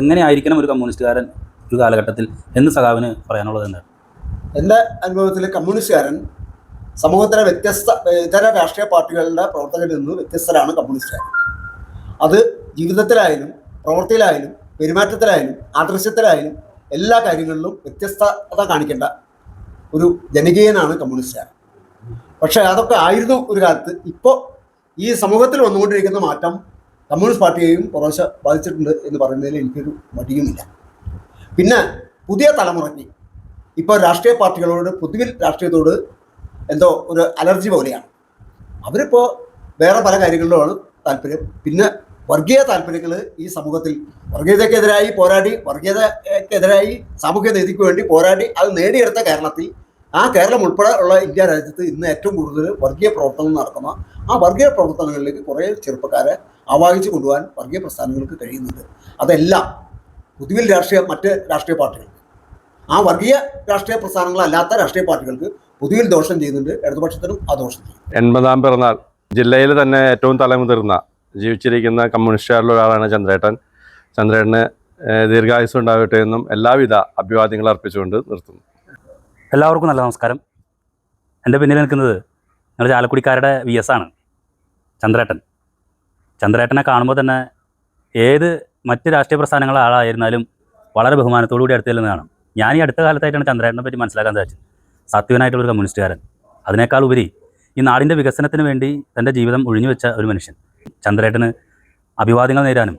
എങ്ങനെയായിരിക്കണം ഒരു കമ്മ്യൂണിസ്റ്റുകാരൻ ഒരു കാലഘട്ടത്തിൽ എന്ന് സഖാവിന് പറയാനുള്ളത് എന്താണ്? എന്റെ അനുഭവത്തിൽ കമ്മ്യൂണിസ്റ്റുകാരൻ സമൂഹത്തിലെ വ്യത്യസ്ത ഇതര രാഷ്ട്രീയ പാർട്ടികളുടെ പ്രവർത്തകരിൽ നിന്ന് വ്യത്യസ്തരാണ് കമ്മ്യൂണിസ്റ്റുകാർ. അത് ജീവിതത്തിലായാലും പ്രവൃത്തിയിലായാലും പെരുമാറ്റത്തിലായാലും ആദർശത്തിലായാലും എല്ലാ കാര്യങ്ങളിലും വ്യത്യസ്തത കാണിക്കേണ്ട ഒരു ജനകീയനാണ് കമ്മ്യൂണിസ്റ്റുകാരൻ. പക്ഷേ അതൊക്കെ ആയിരുന്നു ഒരു കാലത്ത്. ഇപ്പോൾ ഈ സമൂഹത്തിൽ വന്നുകൊണ്ടിരിക്കുന്ന മാറ്റം കമ്മ്യൂണിസ്റ്റ് പാർട്ടിയെയും കുറേശ്ശെ ബാധിച്ചിട്ടുണ്ട് എന്ന് പറയുന്നതിൽ എനിക്കൊരു മടിയുമില്ല. പിന്നെ പുതിയ തലമുറയ്ക്ക് ഇപ്പോൾ രാഷ്ട്രീയ പാർട്ടികളോട് പൊതുവിൽ രാഷ്ട്രീയത്തോട് എന്തോ ഒരു അലർജി പോലെയാണ്. അവരിപ്പോൾ വേറെ പല കാര്യങ്ങളിലുമാണ് താല്പര്യം. പിന്നെ വർഗീയ താല്പര്യങ്ങൾ ഈ സമൂഹത്തിൽ വർഗീയതയ്ക്കെതിരായി പോരാടി വർഗീയതയ്ക്കെതിരായി സാമൂഹ്യ നീതിക്ക് വേണ്ടി പോരാടി അത് നേടിയെടുത്ത കേരളത്തിൽ ആ കേരളം ഉൾപ്പെടെ ഉള്ള ഇന്ത്യ രാജ്യത്ത് ഇന്ന് ഏറ്റവും കൂടുതൽ വർഗീയ പ്രവർത്തനം നടക്കുന്ന ആ വർഗീയ പ്രവർത്തനങ്ങളിലേക്ക് കുറേ ചെറുപ്പക്കാരെ ആവാഹിച്ചു കൊണ്ടുപോകാൻ വർഗീയ പ്രസ്ഥാനങ്ങൾക്ക് കഴിയുന്നുണ്ട് അതെല്ലാം പൊതുവിൽ രാഷ്ട്രീയ മറ്റ് രാഷ്ട്രീയ പാർട്ടികൾക്ക്. ആ വർഗീയ രാഷ്ട്രീയ പ്രസ്ഥാനങ്ങളല്ലാത്ത രാഷ്ട്രീയ പാർട്ടികൾക്ക് പൊതുവിൽ ദോഷം ചെയ്യുന്നുണ്ട് ഇടതുപക്ഷത്തിനും ആ ദോഷം ചെയ്യും എൺപതാം പിറന്നാൾ. ജില്ലയിൽ തന്നെ ഏറ്റവും തലമുതിർന്ന ജീവിച്ചിരിക്കുന്ന കമ്മ്യൂണിസ്റ്റുകാരിൽ ഒരാളാണ് ചന്ദ്രേട്ടൻ. ചന്ദ്രേട്ടന് ദീർഘായുസ് ഉണ്ടാവട്ടെ ഉണ്ടാകട്ടെ എന്നും എല്ലാവിധ അഭിവാദ്യങ്ങൾ അർപ്പിച്ചുകൊണ്ട് നിർത്തുന്നു. എല്ലാവർക്കും നല്ല നമസ്കാരം. എന്റെ പിന്നിൽ നിൽക്കുന്നത് ഞങ്ങളുടെ ചാലക്കുടിക്കാരുടെ വി എസ് ആണ് ചന്ദ്രേട്ടൻ. ചന്ദ്രേട്ടനെ കാണുമ്പോൾ തന്നെ ഏത് മറ്റ് രാഷ്ട്രീയ പ്രസ്ഥാനങ്ങളെ ആളായിരുന്നാലും വളരെ ബഹുമാനത്തോടു കൂടി അടുത്ത് ചെല്ലുന്നതാണ്. ഞാൻ ഈ അടുത്ത കാലത്തായിട്ടാണ് ചന്ദ്രേട്ടനെ പറ്റി മനസ്സിലാക്കാൻ സാധിച്ചത്. സത്യവനായിട്ടുള്ള ഒരു കമ്മ്യൂണിസ്റ്റുകാരൻ. അതിനേക്കാൾ ഉപരി ഈ നാടിന്റെ വികസനത്തിന് വേണ്ടി തന്റെ ജീവിതം ഒഴിഞ്ഞു വെച്ച ഒരു മനുഷ്യൻ. ചന്ദ്രേട്ടന് അഭിവാദ്യങ്ങൾ നേരാനും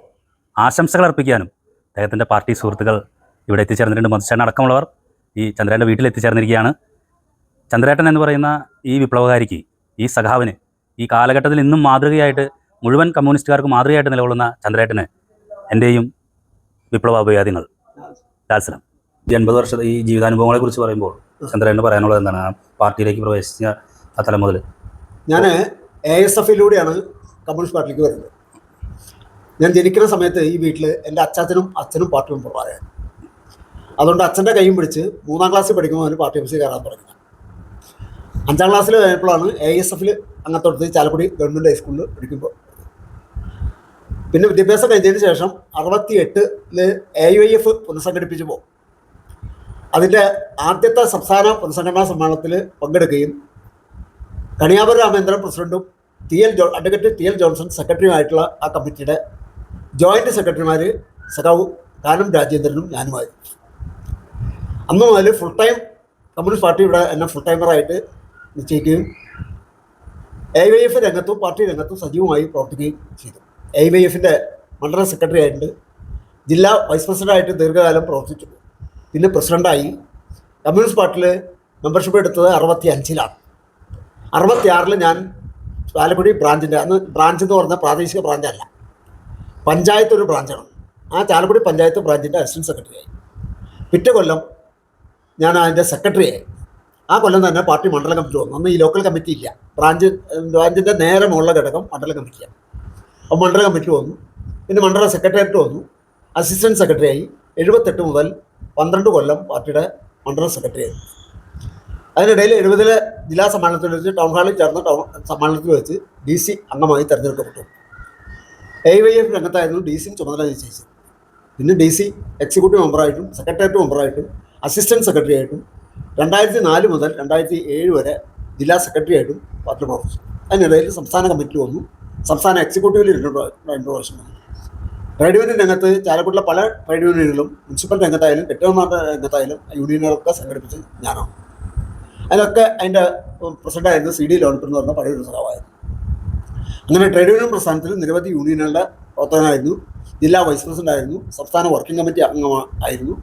ആശംസകൾ അർപ്പിക്കാനും അദ്ദേഹത്തിന്റെ പാർട്ടി സുഹൃത്തുക്കൾ ഇവിടെ എത്തിച്ചേർന്നിട്ടുണ്ട്. മധുശേഖരൻ അടക്കമുള്ളവർ ഈ ചന്ദ്രേട്ടന്റെ വീട്ടിൽ എത്തിച്ചേർന്നിരിക്കുകയാണ്. ചന്ദ്രേട്ടൻ എന്ന് പറയുന്ന ഈ വിപ്ലവകാരിക്ക് ഈ സഖാവിന് ഈ കാലഘട്ടത്തിൽ ഇന്നും മാതൃകയായിട്ട് മുഴുവൻ കമ്മ്യൂണിസ്റ്റുകാർക്ക് മാതൃകയായിട്ട് നിലകൊള്ളുന്ന ചന്ദ്രേട്ടന് എന്റെയും വിപ്ലവ അഭിവാദ്യങ്ങൾ ലാൽസലം. ഈ എൺപത് വർഷത്തെ ഈ ജീവിതാനുഭവങ്ങളെ കുറിച്ച് പറയുമ്പോൾ ചന്ദ്രേട്ടന് പറയാനുള്ളത് എന്താണ്? ആ പാർട്ടിയിലേക്ക് പ്രവേശിച്ച ആ തലം മുതൽ. ഞാൻ എ എസ് എഫിലൂടെയാണ് കമ്മ്യൂണിസ്റ്റ് പാർട്ടിയിലേക്ക് വരുന്നത്. ഞാൻ ജനിക്കുന്ന സമയത്ത് ഈ വീട്ടിൽ എന്റെ അച്ചാച്ചനും അച്ഛനും പാർട്ടി മെമ്പർമാരായിരുന്നു അതുകൊണ്ട് അച്ഛന്റെ കൈയും പിടിച്ച് മൂന്നാം ക്ലാസ്സിൽ പഠിക്കുമ്പോൾ അവന് പാർട്ടി ഓഫീസിൽ കയറാൻ തുടങ്ങി. അഞ്ചാം ക്ലാസ്സിൽ കഴിഞ്ഞപ്പോഴാണ് എ എസ് എഫിൽ അങ്ങനത്തെ ചാലക്കുടി ഗവൺമെന്റ് ഹൈസ്കൂളിൽ പഠിക്കുമ്പോൾ പിന്നെ വിദ്യാഭ്യാസം കഴിഞ്ഞതിന് ശേഷം അറുപത്തി എട്ടിൽ എ യു എഫ് പുനഃസംഘടിപ്പിച്ചപ്പോൾ അതിന്റെ ആദ്യത്തെ സംസ്ഥാന പുനഃസംഘടനാ സമ്മേളനത്തിൽ പങ്കെടുക്കുകയും കണിയാപുര രാമേന്ദ്രൻ പ്രസിഡന്റും ടി എൽ ജോ അഡ്വക്കേറ്റ് ടി എൽ ജോൺസൺ സെക്രട്ടറിയുമായിട്ടുള്ള ആ കമ്മിറ്റിയുടെ ജോയിന്റ് സെക്രട്ടറിമാർ സഖാവ് കാനം രാജേന്ദ്രനും ഞാനുമായി അന്ന് മുതൽ ഫുൾ ടൈം കമ്മ്യൂണിസ്റ്റ് പാർട്ടി ഇവിടെ എന്നെ ഫുൾ ടൈമറായിട്ട് നിശ്ചയിക്കുകയും എ വൈ എഫ് രംഗത്തും പാർട്ടി രംഗത്തും സജീവമായി പ്രവർത്തിക്കുകയും ചെയ്തു. എ വൈ എഫിന്റെ മണ്ഡലം സെക്രട്ടറി ആയിട്ടുണ്ട്. ജില്ലാ വൈസ് പ്രസിഡന്റായിട്ട് ദീർഘകാലം പ്രവർത്തിച്ചു പിന്നെ പ്രസിഡന്റായി കമ്മ്യൂണിസ്റ്റ് പാർട്ടിയിൽ മെമ്പർഷിപ്പ് എടുത്തത് അറുപത്തി അഞ്ചിലാണ് അറുപത്തിയാറിൽ ഞാൻ ചാലക്കുടി ബ്രാഞ്ചിന്റെ അന്ന് ബ്രാഞ്ച് എന്ന് പറഞ്ഞാൽ പ്രാദേശിക ബ്രാഞ്ചല്ല. പഞ്ചായത്ത് ഒരു ബ്രാഞ്ചാണ്. ആ ചാലക്കുടി പഞ്ചായത്ത് ബ്രാഞ്ചിന്റെ അസിസ്റ്റന്റ് സെക്രട്ടറിയായി. പിറ്റേ കൊല്ലം ഞാൻ അതിന്റെ സെക്രട്ടറിയായി. ആ കൊല്ലം തന്നെ പാർട്ടി മണ്ഡലം കമ്മിറ്റി വന്നു. അന്ന് ഈ ലോക്കൽ കമ്മിറ്റി ഇല്ല. ബ്രാഞ്ച് ബ്രാഞ്ചിന്റെ നേരെ മുകളിലെ ഘടകം മണ്ഡലം കമ്മിറ്റിയാണ്. അപ്പോൾ മണ്ഡല കമ്മിറ്റി വന്നു. പിന്നെ മണ്ഡല സെക്രട്ടേറിയറ്റ് വന്നു. അസിസ്റ്റന്റ് സെക്രട്ടറി ആയി എഴുപത്തെട്ട് മുതൽ പന്ത്രണ്ട് കൊല്ലം പാർട്ടിയുടെ മണ്ഡല സെക്രട്ടറി ആയി അതിനിടയിൽ എഴുപതിലെ ജില്ലാ സമ്മേളനത്തിൽ വെച്ച് ടൗൺ ഹാളിൽ ചേർന്ന ടൗൺ സമ്മേളനത്തിൽ വെച്ച് ഡി സി അംഗമായി തെരഞ്ഞെടുക്കപ്പെട്ടു. എ വൈ എഫ് രംഗത്തായിരുന്നു ഡി സിയും ചുമതല നിശ്ചയിച്ചത്. പിന്നെ ഡി സി എക്സിക്യൂട്ടീവ് മെമ്പറായിട്ടും സെക്രട്ടേറിയറ്റ് മെമ്പറായിട്ടും അസിസ്റ്റന്റ് സെക്രട്ടറി ആയിട്ടും രണ്ടായിരത്തി നാല് മുതൽ രണ്ടായിരത്തി ഏഴ് വരെ ജില്ലാ സെക്രട്ടറി ആയിട്ടും പാർട്ടി പ്രവർത്തിച്ചു അതിനിടയിൽ സംസ്ഥാന കമ്മിറ്റി വന്നു. സംസ്ഥാന എക്സിക്യൂട്ടീവിൽ രണ്ട് പ്രാ- രണ്ട് പ്രാവശ്യം ട്രേഡ് യൂണിയൻ രംഗത്ത് ചാലക്കുടിയിലെ പല ട്രേഡ് യൂണിയനുകളും മുനിസിപ്പൽ രംഗത്തായാലും കെട്ടിടമാരുടെ രംഗത്തായാലും യൂണിയനുകളൊക്കെ സംഘടിപ്പിച്ച് ഞാനാണ്. അതിലൊക്കെ അതിന്റെ പ്രസിഡന്റായിരുന്നു സി ഡി ലോണിപ്പൻ എന്ന് പറഞ്ഞ പഴയൊരു സഖാവായിരുന്നു അങ്ങനെ ട്രേഡ് യൂണിയൻ പ്രസ്ഥാനത്തിൽ നിരവധി യൂണിയനുകളുടെ പ്രവർത്തകനായിരുന്നു. ജില്ലാ വൈസ് പ്രസിഡന്റ് ആയിരുന്നു. സംസ്ഥാന വർക്കിംഗ് കമ്മിറ്റി അംഗമായിരുന്നു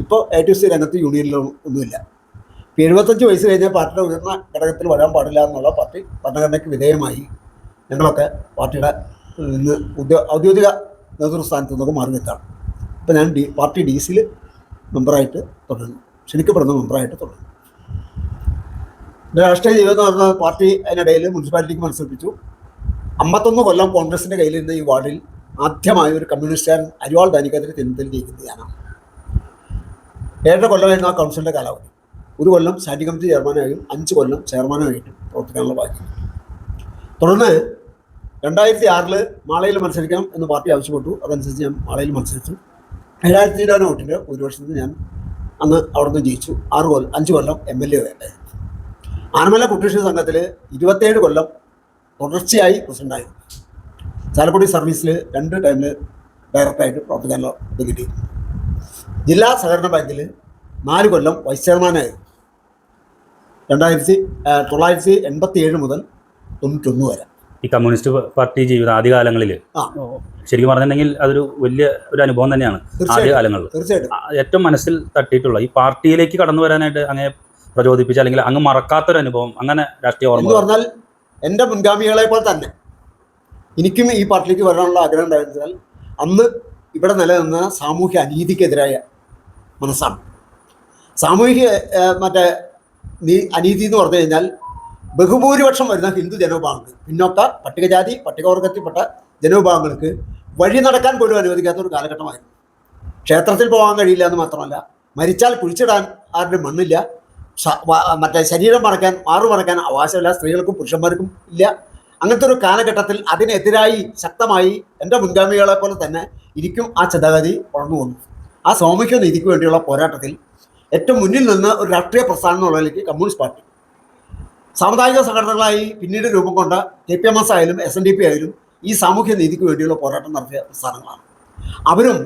ഇപ്പോൾ എ ടി സി രംഗത്ത് യൂണിയനിലും ഒന്നുമില്ല. എഴുപത്തഞ്ച് വയസ്സ് കഴിഞ്ഞാൽ പാർട്ടിയുടെ ഉയർന്ന ഘടകത്തിൽ വരാൻ പാടില്ല എന്നുള്ള പാർട്ടി ഭരണഘടനയ്ക്ക് വിധേയമായി. ഞങ്ങളൊക്കെ പാർട്ടിയുടെ ഉദ്യോ ഔദ്യോഗിക നേതൃസ്ഥാനത്ത് നിന്നൊക്കെ മാറി നിൽക്കുകയാണ് അപ്പോൾ ഞാൻ ഡി പാർട്ടി ഡി സിയിൽ മെമ്പറായിട്ട് തുടരുന്നു. ക്ഷണിക്കപ്പെടുന്ന മെമ്പറായിട്ട് തുടരുന്നു. എന്റെ രാഷ്ട്രീയ ജീവിതം എന്ന് പറഞ്ഞാൽ പാർട്ടി അതിനിടയിൽ മുനിസിപ്പാലിറ്റിക്ക് മത്സരിപ്പിച്ചു. അമ്പത്തൊന്ന് കൊല്ലം കോൺഗ്രസിന്റെ കയ്യിലിരുന്ന ഈ വാർഡിൽ ആദ്യമായ ഒരു കമ്മ്യൂണിസ്റ്റുകാരൻ അരിവാൾ ദാനിക്കെതിരെ തിരുത്തൽ ജയിക്കുന്നത് ഞാനാണ് ഏഴര കൊല്ലമായിരുന്നു ആ കൗൺസിലിന്റെ കാലാവധി. ഒരു കൊല്ലം സ്റ്റാൻഡിംഗ് കമ്മിറ്റി ചെയർമാനായും അഞ്ച് കൊല്ലം ചെയർമാനായിട്ടും പ്രവർത്തിക്കാനുള്ള ഭാഗ്യം. തുടർന്ന് രണ്ടായിരത്തി ആറിൽ മാളയിൽ മത്സരിക്കണം എന്ന് പാർട്ടി ആവശ്യപ്പെട്ടു. അതനുസരിച്ച് ഞാൻ മാളയിൽ മത്സരിച്ചു. ഏഴായിരത്തി ഇരുപത് വോട്ടിൽ ഒരു വർഷത്തിൽ ഞാൻ അന്ന് അവിടെ നിന്ന് ജയിച്ചു. ആറ് കൊല്ലം അഞ്ച് കൊല്ലം എം എൽ എ വേണ്ടത് ആനമല കുട്ടീഷ സംഘത്തിൽ ഇരുപത്തേഴ് കൊല്ലം തുടർച്ചയായി പ്രസിഡന്റായിരുന്നു ചാലക്കുടി സർവീസിൽ രണ്ട് ടൈമിൽ ഡയറക്ടറായിട്ട് പ്രവർത്തിക്കാനുള്ള ഇത് കിട്ടി. ജില്ലാ സഹകരണ ബാങ്കിൽ നാല് കൊല്ലം വൈസ് ചെയർമാനായിരുന്നു രണ്ടായിരത്തി തൊള്ളായിരത്തി എൺപത്തി ഏഴ് മുതൽ തൊണ്ണൂറ്റൊന്ന് വരെ. ഈ കമ്മ്യൂണിസ്റ്റ് പാർട്ടി ജീവിത ആദ്യകാലങ്ങളിൽ. ശരിക്കും പറഞ്ഞിട്ടുണ്ടെങ്കിൽ അതൊരു വലിയ ഒരു അനുഭവം തന്നെയാണ് ആദ്യകാലങ്ങളിൽ. തീർച്ചയായിട്ടും. ഏറ്റവും മനസ്സിൽ തട്ടിയിട്ടുള്ള ഈ പാർട്ടിയിലേക്ക് കടന്നു വരാനായിട്ട് അങ്ങനെ പ്രചോദിപ്പിച്ച അല്ലെങ്കിൽ അങ്ങ് മറക്കാത്തൊരു അനുഭവം അങ്ങനെ രാഷ്ട്രീയ എന്ന് ഓർമ്മ പറഞ്ഞാൽ എന്റെ മുൻഗാമികളെ പോലെ തന്നെ എനിക്കും ഈ പാർട്ടിയിലേക്ക് വരാനുള്ള ആഗ്രഹം ഉണ്ടായിരുന്നാൽ അന്ന് ഇവിടെ നിലനിന്ന സാമൂഹ്യ അനീതിക്കെതിരായ മനസ്സാണ്. സാമൂഹിക മറ്റേ നീ അനീതി എന്ന് പറഞ്ഞു കഴിഞ്ഞാൽ ബഹുഭൂരിപക്ഷം വരുന്ന ഹിന്ദു ജനവിഭാഗങ്ങൾ പിന്നോക്ക പട്ടികജാതി പട്ടികവർഗത്തിൽപ്പെട്ട ജനവിഭാഗങ്ങൾക്ക് വഴി നടക്കാൻ പോലും അനുവദിക്കാത്ത ഒരു കാലഘട്ടമായിരുന്നു. ക്ഷേത്രത്തിൽ പോകാൻ കഴിയില്ല എന്ന് മാത്രമല്ല മരിച്ചാൽ കുഴിച്ചിടാൻ ആരുടെ മണ്ണില്ല മറ്റേ ശരീരം മറക്കാൻ മാറു മറക്കാൻ അവകാശമില്ല സ്ത്രീകൾക്കും പുരുഷന്മാർക്കും ഇല്ല. അങ്ങനത്തെ ഒരു കാലഘട്ടത്തിൽ അതിനെതിരായി ശക്തമായി എന്റെ മുൻഗാമികളെ പോലെ തന്നെ ഇരിക്കും ആ ചിന്താഗതി വളർന്നു വന്നു. ആ സാമൂഹ്യ നീതിക്ക് വേണ്ടിയുള്ള പോരാട്ടത്തിൽ ഏറ്റവും മുന്നിൽ നിന്ന് ഒരു രാഷ്ട്രീയ പ്രസ്ഥാനം എന്നുള്ളതിലേക്ക് കമ്മ്യൂണിസ്റ്റ് പാർട്ടി സാമുദായിക സംഘടനകളായി പിന്നീട് രൂപം കൊണ്ട കെ പി എം എസ് ആയാലും എസ് എൻ ഡി പി ആയാലും ഈ സാമൂഹ്യ നീതിക്ക് വേണ്ടിയുള്ള പോരാട്ടം നടത്തിയ പ്രസ്ഥാനങ്ങളാണ്. അവരും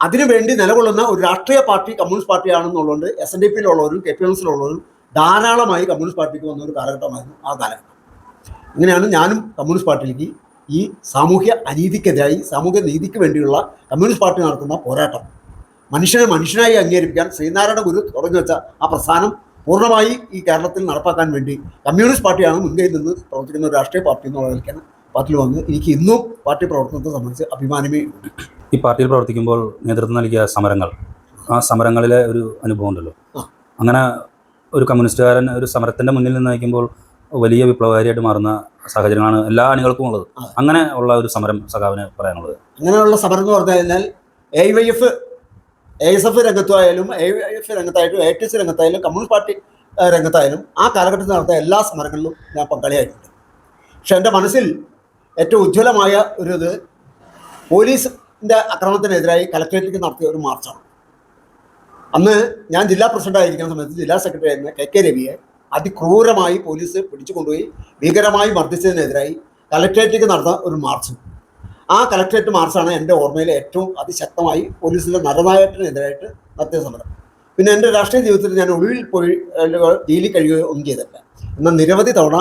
അതിനുവേണ്ടി നിലകൊള്ളുന്ന ഒരു രാഷ്ട്രീയ പാർട്ടി കമ്മ്യൂണിസ്റ്റ് പാർട്ടിയാണെന്നുള്ളതുകൊണ്ട് എസ് എൻ ഡി പിയിലുള്ളവരും കെ പി എം എസിലുള്ളവരും ധാരാളമായി കമ്മ്യൂണിസ്റ്റ് പാർട്ടിക്ക് വന്ന ഒരു കാലഘട്ടമായിരുന്നു ആ കാലഘട്ടം. അങ്ങനെയാണ് ഞാനും കമ്മ്യൂണിസ്റ്റ് പാർട്ടിയിലേക്ക് ഈ സാമൂഹ്യ അനീതിക്കെതിരായി സാമൂഹ്യ നീതിക്ക് വേണ്ടിയുള്ള കമ്മ്യൂണിസ്റ്റ് പാർട്ടി നടത്തുന്ന പോരാട്ടം. മനുഷ്യനെ മനുഷ്യനായി അംഗീകരിക്കാൻ ശ്രീനാരായണ ഗുരു തുടങ്ങി വെച്ച ആ പ്രസ്ഥാനം പൂർണമായി ഈ കേരളത്തിൽ നടപ്പാക്കാൻ വേണ്ടി കമ്മ്യൂണിസ്റ്റ് പാർട്ടിയാണ് മുൻകൈ നിന്ന് പ്രവർത്തിക്കുന്ന ഒരു രാഷ്ട്രീയ പാർട്ടി എന്നുള്ള നിലയ്ക്കാണ് പാർട്ടിയിൽ വന്ന് എനിക്ക് ഇന്നും പാർട്ടി പ്രവർത്തനത്തെ സംബന്ധിച്ച് അഭിമാനമേ ഈ പാർട്ടിയിൽ പ്രവർത്തിക്കുമ്പോൾ നേതൃത്വം നൽകിയ സമരങ്ങൾ ആ സമരങ്ങളിലെ ഒരു അനുഭവം ഉണ്ടല്ലോ. അങ്ങനെ ഒരു കമ്മ്യൂണിസ്റ്റുകാരൻ ഒരു സമരത്തിന്റെ മുന്നിൽ നിന്ന് നയിക്കുമ്പോൾ വലിയ വിപ്ലവകാരിയായിട്ട് മാറുന്ന സാഹചര്യങ്ങളാണ് എല്ലാ അണികൾക്കും ഉള്ളത്. അങ്ങനെ ഉള്ള ഒരു സമരം സഖാവിന് പറയാനുള്ളത്. അങ്ങനെയുള്ള സമരം എന്ന് പറഞ്ഞു കഴിഞ്ഞാൽ A Y F A S F രംഗത്തായാലും A F രംഗത്തായാലും എ ടി സി രംഗത്തായാലും കമ്മ്യൂണിസ്റ്റ് പാർട്ടി രംഗത്തായാലും ആ കാലഘട്ടത്തിൽ നടന്ന എല്ലാ സമരങ്ങളിലും ഞാൻ പങ്കാളിയായിട്ടുണ്ട്. പക്ഷെ എന്റെ മനസ്സിൽ ഏറ്റവും ഉജ്ജ്വലമായ ഒരു ഇത് പോലീസിന്റെ ആക്രമണത്തിനെതിരായി കലക്ട്രേറ്റിലേക്ക് നടത്തിയ ഒരു മാർച്ചാണ്. അന്ന് ഞാൻ ജില്ലാ പ്രസിഡന്റ് ആയിരിക്കുന്ന സമയത്ത് ജില്ലാ സെക്രട്ടറി ആയിരുന്ന കെ കെ രവിയെ അതിക്രൂരമായി പോലീസ് പിടിച്ചു കൊണ്ടുപോയി ഭീകരമായി മർദ്ദിച്ചതിനെതിരായി കലക്ട്രേറ്റിലേക്ക് നടന്ന ഒരു മാർച്ച്. ആ കളക്ടറേറ്റ് മാർച്ചാണ് എന്റെ ഓർമ്മയിൽ ഏറ്റവും അതിശക്തമായി പോലീസിന്റെ നരനായകത്തിനെതിരായിട്ട് നടത്തിയ സമരം. പിന്നെ എന്റെ രാഷ്ട്രീയ ജീവിതത്തിൽ ഞാൻ ഒളിവിൽ പോയി ജയിലിൽ കഴിയുകയോ ഒന്നും ചെയ്തിട്ടില്ല. എന്നാൽ നിരവധി തവണ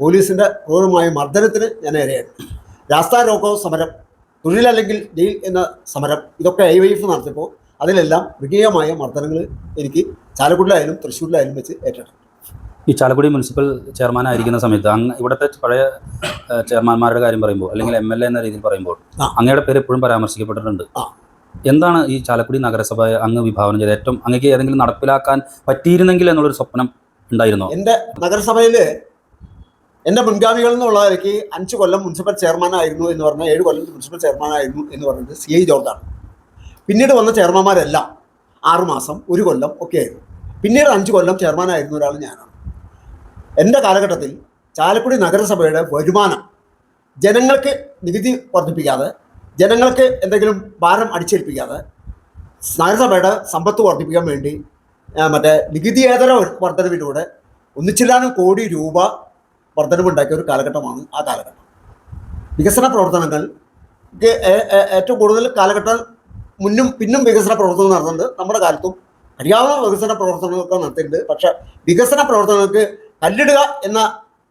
പോലീസിന്റെ ക്രൂരമായ മർദ്ദനത്തിന് ഞാൻ ഇരയായിരുന്നു രാസ്താ രോഗോ സമരം തൊഴിലല്ലെങ്കിൽ ജയിൽ എന്ന സമരം ഇതൊക്കെ ഐ വൈ എഫ് നടത്തിയപ്പോൾ അതിലെല്ലാം മൃഗീയമായ മർദ്ദനങ്ങൾ എനിക്ക് ചാലക്കുടിലായാലും തൃശ്ശൂരിലായാലും വെച്ച് ഏറ്റെടുത്തു. ഈ ചാലക്കുടി മുനിസിപ്പൽ ചെയർമാനായിരിക്കുന്ന സമയത്ത് അങ്ങ് ഇവിടുത്തെ പഴയ ചെയർമാൻമാരുടെ ചെയർമാന്മാരുടെ കാര്യം പറയുമ്പോൾ അല്ലെങ്കിൽ എം എൽ എ എന്ന രീതിയിൽ പറയുമ്പോൾ അങ്ങയുടെ പേര് എപ്പോഴും പരാമർശിക്കപ്പെട്ടിട്ടുണ്ട്. എന്താണ് ഈ ചാലക്കുടി നഗരസഭ അങ്ങ് വിഭാവനം ചെയ്ത ഏറ്റവും അങ്ങക്ക് ഏതെങ്കിലും നടപ്പിലാക്കാൻ പറ്റിയിരുന്നെങ്കിൽ എന്നുള്ളൊരു സ്വപ്നം ഉണ്ടായിരുന്നോ? എന്റെ നഗരസഭയിൽ എന്റെ മുൻഗാമികൾ എന്നുള്ള നിലയ്ക്ക് അഞ്ച് കൊല്ലം മുനിസിപ്പൽ ചെയർമാനായിരുന്നു എന്ന് പറഞ്ഞാൽ ഏഴ് കൊല്ലം മുനിസിപ്പൽ ചെയർമാനായിരുന്നു എന്ന് പറഞ്ഞത് സി ഐ ജോർജാണ്. പിന്നീട് വന്ന ചെയർമാന്മാരെല്ലാം ആറുമാസം ഒരു കൊല്ലം ഒക്കെ ആയിരുന്നു. പിന്നീട് അഞ്ച് കൊല്ലം ചെയർമാനായിരുന്ന ഒരാൾ ഞാനാണ്. എന്റെ കാലഘട്ടത്തിൽ ചാലക്കുടി നഗരസഭയുടെ വരുമാനം ജനങ്ങൾക്ക് നികുതി വർദ്ധിപ്പിക്കാതെ ജനങ്ങൾക്ക് എന്തെങ്കിലും ഭാരം അടിച്ചേൽപ്പിക്കാതെ നഗരസഭയുടെ സമ്പത്ത് വർദ്ധിപ്പിക്കാൻ വേണ്ടി മറ്റേ നികുതിയേതര വർധനവിലൂടെ ഒന്നിച്ചില്ലാനും കോടി രൂപ വർധനവുണ്ടാക്കിയ ഒരു കാലഘട്ടമാണ് ആ കാലഘട്ടം. വികസന പ്രവർത്തനങ്ങൾ ഏറ്റവും കൂടുതൽ കാലഘട്ടം മുന്നും പിന്നും വികസന പ്രവർത്തനങ്ങൾ നടത്തുന്നുണ്ട്. നമ്മുടെ കാലത്തും അറിയാവുന്ന വികസന പ്രവർത്തനങ്ങളൊക്കെ നടത്തിയിട്ടുണ്ട്. പക്ഷേ വികസന പ്രവർത്തനങ്ങൾക്ക് കല്ലിടുക എന്ന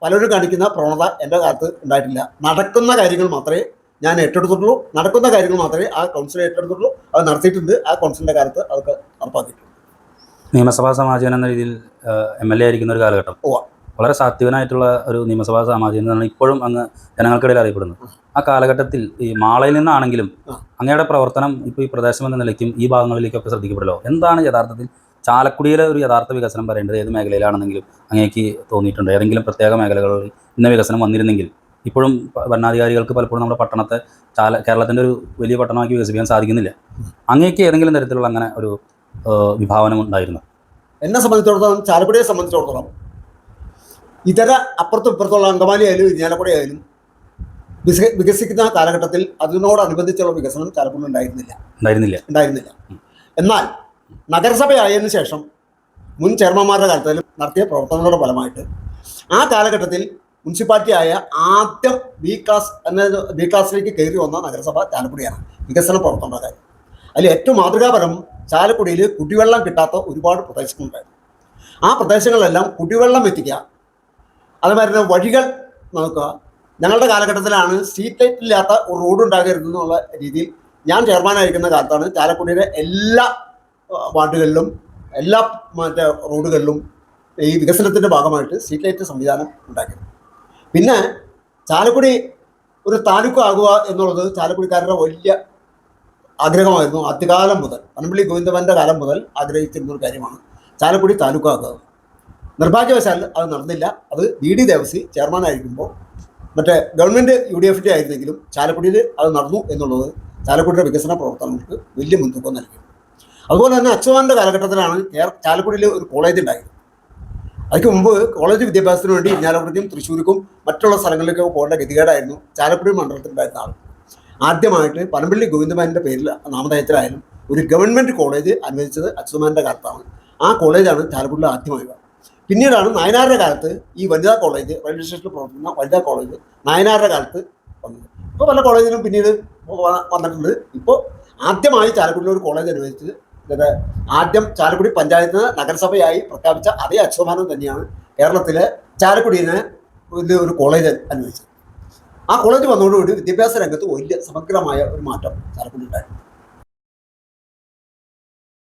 പലരും കാണിക്കുന്ന പ്രവണത എന്റെ കാലത്ത് ഉണ്ടായിട്ടില്ല. നടക്കുന്ന കാര്യങ്ങൾ മാത്രമേ ഞാൻ ഏറ്റെടുത്തിട്ടുള്ളൂ. നടക്കുന്ന കാര്യങ്ങൾ മാത്രമേ ആ കൗൺസിൽ ഏറ്റെടുത്തിട്ടുള്ളൂ. അത് നടത്തിയിട്ടുണ്ട്. ആ കൗൺസിലിന്റെ കാലത്ത് അതൊക്കെ നടപ്പാക്കിയിട്ടുണ്ട്. നിയമസഭാ സമാജകൻ എന്ന രീതിയിൽ എം എൽ എ ആയിരിക്കുന്ന ഒരു കാലഘട്ടം. ഓ വളരെ സാത്വികനായിട്ടുള്ള ഒരു നിയമസഭാ സമാജകൻ എന്നാണ് ഇപ്പോഴും അങ്ങ് ജനങ്ങൾക്കിടയിൽ അറിയപ്പെടുന്നത്. ആ. കാലഘട്ടത്തിൽ ഈ മാളയിൽ നിന്നാണെങ്കിലും അങ്ങയുടെ പ്രവർത്തനം ഇപ്പോൾ ഈ പ്രദേശം എന്ന നിലയ്ക്കും ഈ ഭാഗങ്ങളിലേക്കൊക്കെ ശ്രദ്ധിക്കപ്പെടലോ എന്താണ് യഥാർത്ഥത്തിൽ ചാലക്കുടിയിലെ ഒരു യഥാർത്ഥ വികസനം പറയേണ്ടത് ഏത് മേഖലയിലാണെന്നെങ്കിലും അങ്ങേക്ക് തോന്നിയിട്ടുണ്ട്. ഏതെങ്കിലും പ്രത്യേക മേഖലകളിൽ ഇന്ന വികസനം വന്നിരുന്നെങ്കിൽ ഇപ്പോഴും ഭരണാധികാരികൾക്ക് പലപ്പോഴും നമ്മുടെ പട്ടണത്തെ ചാല കേരളത്തിന്റെ ഒരു വലിയ പട്ടണമാക്കി വികസിപ്പിക്കാൻ സാധിക്കുന്നില്ല. അങ്ങേക്ക് ഏതെങ്കിലും തരത്തിലുള്ള അങ്ങനെ ഒരു വിഭാവനം ഉണ്ടായിരുന്നു? എന്നെ സംബന്ധിച്ചിടത്തോളം ചാലക്കുടിയെ സംബന്ധിച്ചിടത്തോളം ഇതര അപ്പുറത്തും ഇപ്പുറത്തുള്ള അങ്കമാലി ആയാലും ഇരിഞ്ഞാലക്കുടി ആയാലും വിക- വികസിക്കുന്ന കാലഘട്ടത്തിൽ അതിനോടനുബന്ധിച്ചുള്ള വികസനം ചാലക്കുടി ഉണ്ടായിരുന്നില്ല. ഉണ്ടായിരുന്നില്ല. ഉണ്ടായിരുന്നില്ല. എന്നാൽ നഗരസഭയായതിനു ശേഷം മുൻ ചെയർമാന്മാരുടെ കാലത്തിൽ നടത്തിയ പ്രവർത്തനങ്ങളുടെ ഫലമായിട്ട് ആ കാലഘട്ടത്തിൽ മുനിസിപ്പാലിറ്റി ആയ ആദ്യം ബി ക്ലാസ് എന്ന ബി ക്ലാസ്സിലേക്ക് കയറി വന്ന നഗരസഭ ചാലക്കുടിയാണ്. വികസന പ്രവർത്തനങ്ങളുടെ കാര്യം. അതിൽ ഏറ്റവും മാതൃകാപരം ചാലക്കുടിയിൽ കുടിവെള്ളം കിട്ടാത്ത ഒരുപാട് പ്രദേശങ്ങളുണ്ടായിരുന്നു ആ പ്രദേശങ്ങളിലെല്ലാം കുടിവെള്ളം എത്തിക്കുക അതുമാതിരി തന്നെ വഴികൾ നോക്കുക. ഞങ്ങളുടെ കാലഘട്ടത്തിലാണ് സ്ട്രീറ്റ് ലൈറ്റ് ഇല്ലാത്ത ഒരു റോഡ് ഉണ്ടാകരുതെന്നുള്ള രീതിയിൽ ഞാൻ ചെയർമാനായിരിക്കുന്ന കാലത്താണ് ചാലക്കുടിയുടെ എല്ലാ വാർഡുകളിലും എല്ലാ മറ്റേ റോഡുകളിലും ഈ വികസനത്തിന്റെ ഭാഗമായിട്ട് സ്ട്രീറ്റ് ലൈറ്റ് സംവിധാനം ഉണ്ടാക്കി. പിന്നെ ചാലക്കുടി ഒരു താലൂക്ക് ആകുക എന്നുള്ളത് ചാലക്കുടിക്കാരുടെ വലിയ ആഗ്രഹമായിരുന്നു ആദ്യകാലം മുതൽ. പനമ്പള്ളി ഗോവിന്ദവന്റെ കാലം മുതൽ ആഗ്രഹിച്ചിരുന്ന ഒരു കാര്യമാണ് ചാലക്കുടി താലൂക്ക് ആക്കുക നിർഭാഗ്യവശാൽ അത് നടന്നില്ല. അത് ബി ഡി ദേവസി ചെയർമാനായിരിക്കുമ്പോൾ മറ്റേ ഗവൺമെന്റ് യു ഡി എഫിന്റെ ആയിരുന്നെങ്കിലും ചാലക്കുടിയിൽ അത് നടന്നു എന്നുള്ളത് ചാലക്കുടിയുടെ വികസന പ്രവർത്തനങ്ങൾക്ക് വലിയ മുൻതൂക്കം നൽകി. അതുപോലെ തന്നെ അച്യുതാനന്റെ കാലഘട്ടത്തിലാണ് ചാലക്കുടിയിൽ ഒരു കോളേജ് ഉണ്ടായത്. അതിന് മുമ്പ് കോളേജ് വിദ്യാഭ്യാസത്തിന് വേണ്ടി ഇഞ്ഞാലക്കുടിക്കും തൃശ്ശൂർക്കും മറ്റുള്ള സ്ഥലങ്ങളിലേക്ക് പോകേണ്ട ഗതികേടായിരുന്നു ചാലക്കുടി മണ്ഡലത്തിലുണ്ടായിരുന്ന ആൾ ആദ്യമായിട്ട് പനമ്പള്ളി ഗോവിന്ദമാന്റെ പേരിൽ നാമധേയത്തിലായാലും ഒരു ഗവൺമെന്റ് കോളേജ് അനുവദിച്ചത് അച്യുതമാന്റെ കാലത്താണ്. ആ കോളേജാണ് ചാലക്കുടിയിൽ ആദ്യമായി വന്നത് പിന്നീടാണ് നായനാരുടെ കാലത്ത് ഈ വനിതാ കോളേജ് റെയിൽവേ സ്റ്റേഷനിൽ പ്രവർത്തിക്കുന്ന വനിതാ കോളേജ് നായനാരുടെ കാലത്ത് വന്നത്. ഇപ്പോൾ പല കോളേജിലും പിന്നീട് വന്നിട്ടുണ്ട്. ഇപ്പോൾ ആദ്യമായി ചാലക്കുടിയിൽ ഒരു കോളേജ് അനുവദിച്ചത് ആദ്യം ചാലക്കുടി പഞ്ചായത്ത് നഗരസഭയായി പ്രഖ്യാപിച്ച അതേ അക്ഷമാനം തന്നെയാണ് കേരളത്തിലെ ചാലക്കുടിയിന് ഇത് ഒരു കോളേജ് അനുവദിച്ചത്. ആ കോളേജ് വന്നതോടുകൂടി വിദ്യാഭ്യാസ രംഗത്ത് വലിയ സമഗ്രമായ ഒരു മാറ്റം ചാലക്കുടി ഉണ്ടായിരുന്നു